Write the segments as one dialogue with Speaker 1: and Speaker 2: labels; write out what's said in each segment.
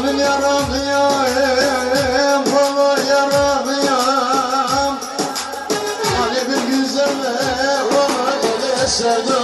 Speaker 1: Canım yaralıyım, kollar yaralıyım Talibim hani güzel, ona ele serdim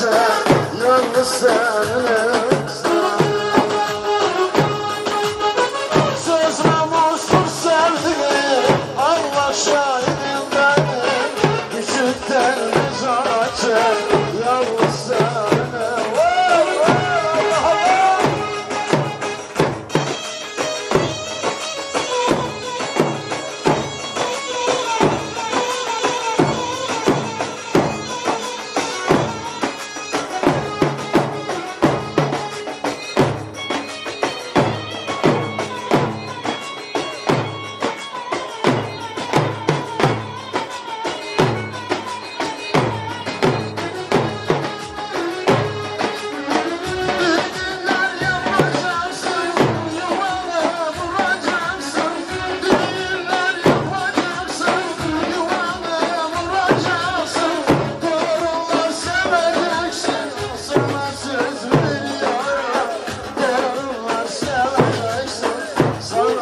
Speaker 1: sen, yalnız sen Sevdiğim Allah şahidim benim